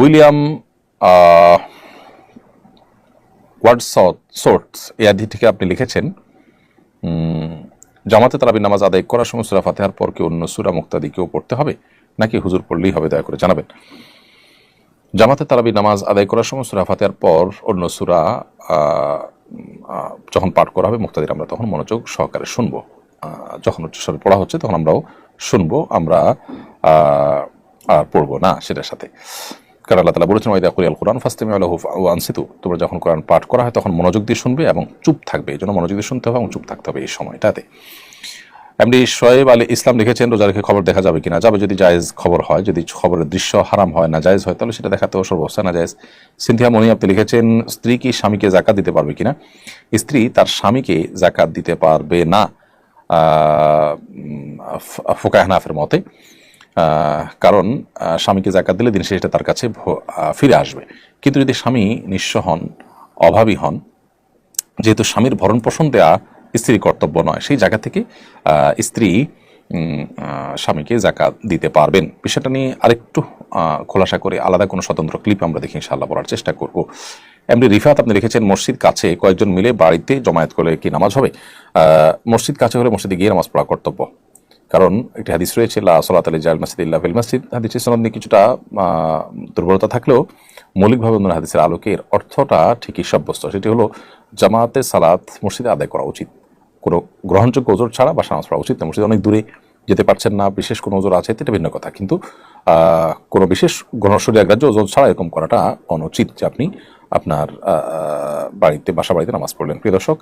William ওয়ার্ডসথ swords এই আদিটিকে আপনি লিখেছেন। জামাতে তারাবি নামাজ আদায় করার সময় সুরা ফাতেহার পর কি অন্য সুরা মুক্তাদি কেউ পড়তে হবে? নাকি হুজুর পড়লেই হবে, দয়া করে জানাবেন। জামাতে তারাবি নামাজ আদায় করার সময় সুরা ফাতেহার পর অন্য সুরা যখন পাঠ করা হবে মুক্তাদির, আমরা তখন মনোযোগ সহকারে শুনব। যখন উচ্চস্বরে পড়া হচ্ছে, তখন আমরাও শুনব। আমরা আর পড়ব না সেটার সাথে। কারণ আল্লাহ তালা বলেছেন, ওয়াইদা কুরিয়াল কোরআন ফাস্তেমি আল্লাহ আনসিতু। তোমরা যখন কোরআন পাঠ করা হয়, তখন মনোযোগ দিয়ে শুনবে এবং চুপ থাকবে। এই জন্য মনোযোগ দিয়ে শুনতে হবে এবং চুপ থাকতে হবে এই সময়টাতে। এমডি শোয়েব আলী ইসলাম লিখেছেন, রোজা রেখে খবর দেখা যাবে কিনা? যাবে যদি জায়েজ খবর হয়, যদি খবরের দৃশ্য হারাম হয়, না জায়েজ হয়, তাহলে সেটা দেখাতেও সর্বস্থা না জায়েজ। সিনথিয়া মনি আপনি লিখেছেন, স্ত্রী কি স্বামীকে জাকাত দিতে পারবে কিনা? স্ত্রী তার স্বামীকে জাকাত দিতে পারবে না ফোকা হানাফের মতে। কারণ স্বামীকে জাকাত দিলে দিন শেষে তার কাছে ফিরে আসবে। কিন্তু যদি স্বামী নিঃস্ব হন, অভাবী হন, যেহেতু স্বামীর ভরণ পোষণ দেওয়া স্ত্রীর কর্তব্য নয়, সেই জায়গা থেকে স্ত্রী স্বামীকে জাকাত দিতে পারবেন। বিষয়টা নিয়ে আরেকটু খোলাসা করে আলাদা কোনো স্বতন্ত্র ক্লিপ আমরা দেখি ইনশাআল্লাহ বলার চেষ্টা করব। এমনি রিফাত, আপনি লিখেছেন, মসজিদ কাছে কয়েকজন মিলে বাড়িতে জমায়েত করলে কি নামাজ হবে? মসজিদ কাছে হলে মসজিদে গিয়ে নামাজ পড়া কর্তব্য। কারণ একটি হাদিস রয়েছে, লা সলাত আলী জাল মাসিদ ইল্লা ফিল মসজিদ। হাদিসের সনদ নিয়ে কিছুটা দুর্বলতা থাকলেও মৌলিকভাবে অন্য হাদিসের আলোকে এর অর্থটা ঠিকই সাব্যস্ত। সেটি হলো, জামাতে সালাত মসজিদে আদায় করা উচিত। কোনো গ্রহণযোগ্য ওজোর ছাড়া বা নামাজ পড়া উচিত মসজিদে অনেক দূরে যেতে পারছেন না, বিশেষ কোনো ওজোর আছে এটা ভিন্ন কথা। কিন্তু কোনো বিশেষ গণশরীয় গ্রাহ্য ওজোর ছাড়া এরকম করাটা অনুচিত যে আপনি আপনার বাড়িতে, বাসা বাড়িতে নামাজ পড়লেন। প্রিয় দর্শক